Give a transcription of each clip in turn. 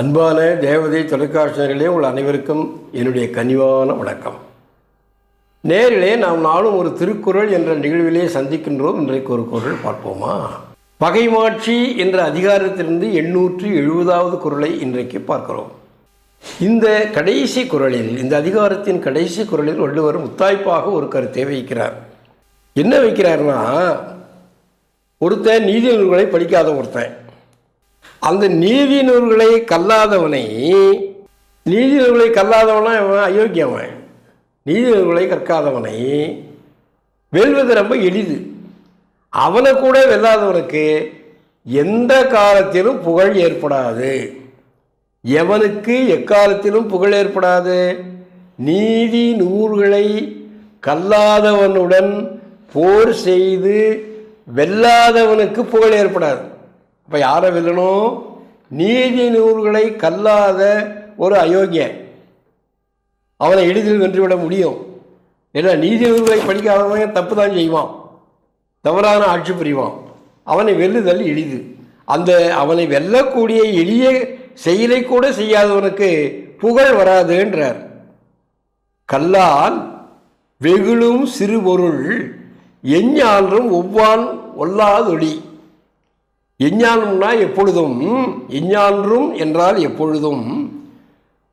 அன்பான தேவதை தொலைக்காட்சியர்களே உங்கள் அனைவருக்கும் என்னுடைய கனிவான வணக்கம். நேரிலே நாம் நாளும் ஒரு திருக்குறள் என்ற நிகழ்விலே சந்திக்கின்றோம். இன்றைக்கு ஒரு குரல் பார்ப்போமா? பகைமாட்சி என்ற அதிகாரத்திலிருந்து எண்ணூற்று எழுபதாவது குரலை இன்றைக்கு பார்க்கிறோம். இந்த கடைசி குறளில் இந்த அதிகாரத்தின் கடைசி குரலில் வள்ளுவர் முத்தாய்ப்பாக ஒரு கருத்தை வைக்கிறார். என்ன வைக்கிறார்னா ஒருத்தன் நீதி நூல்களை படிக்காத ஒருத்தன் அந்த நீதி நூல்களை கல்லாதவனை நீதி நூல்களை கல்லாதவனா அவன் அயோக்கியவன். நீதி நூல்களை கற்காதவனை வெல்வது ரொம்ப எளிது. அவனை கூட வெல்லாதவனுக்கு எந்த காலத்திலும் புகழ் ஏற்படாது. எவனுக்கு எக்காலத்திலும் புகழ் ஏற்படாது. நீதி நூல்களை கல்லாதவனுடன் போர் செய்து வெல்லாதவனுக்கு புகழ் ஏற்படாது. அப்போ யாரை வெல்லணும்? நீதி நூல்களை கல்லாத ஒரு அயோக்கியன். அவனை எளிதில் வென்றுவிட முடியும். ஏன்னா நீதி நூல்களை படிக்காதவன் தப்பு தான் செய்வான். தவறான ஆட்சி புரிவான். அவனை வெல்லுதல் எளிது. அந்த அவனை வெல்லக்கூடிய எளிய செயலை கூட செய்யாதவனுக்கு புகழ் வராதுன்றார். கல்லால் வெகுளும் சிறுபொருள் எஞ்ஞான்றும் ஒவ்வான் ஒல்லாதொளி. எஞ்ஞானம்னா எப்பொழுதும் எஞ்ஞான்றும் என்றால் எப்பொழுதும்.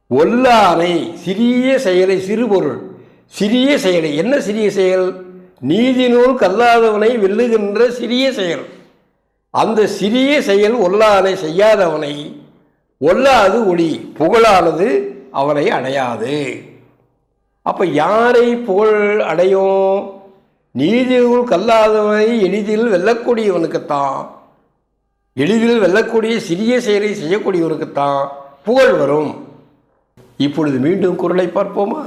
ஒல்லானை சிறிய செயலை சிறுபொருள் சிறிய செயலை என்ன சிறிய செயல்? நீதி நூல் கல்லாதவனை வெல்லுகின்ற சிறிய செயல். அந்த சிறிய செயல் ஒல்லானை செய்யாதவனை ஒல்லாது ஒளி புகழானது அவனை அடையாது. அப்போ யாரை புகழ் அடையும்? நீதி நூல் கல்லாதவனை எளிதில் வெல்லக்கூடியவனுக்குத்தான். எளிதில் வெல்லக்கூடிய சிறிய செயலை செய்யக்கூடியவருக்குத்தான் புகழ் வரும். இப்பொழுது மீண்டும் குரலை பார்ப்போமா?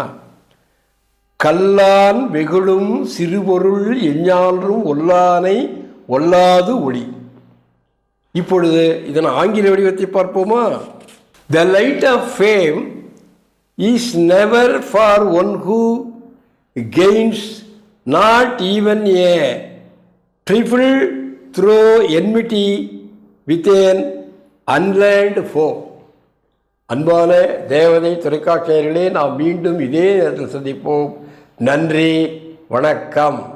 கல்லான் வெகுளும் சிறுபொருள் எஞ்ஞான்றும் ஒல்லானை ஒல்லாது ஒளி. இப்பொழுது இதன் ஆங்கில வடிவத்தை பார்ப்போமா? The light of fame is never for one who gains not even a triple throw enmity with an inland foe அன்பான தேவதை தொலைக்காட்சியர்களே நாம் மீண்டும் இதே நேரத்தில் சந்திப்போம். நன்றி வணக்கம்.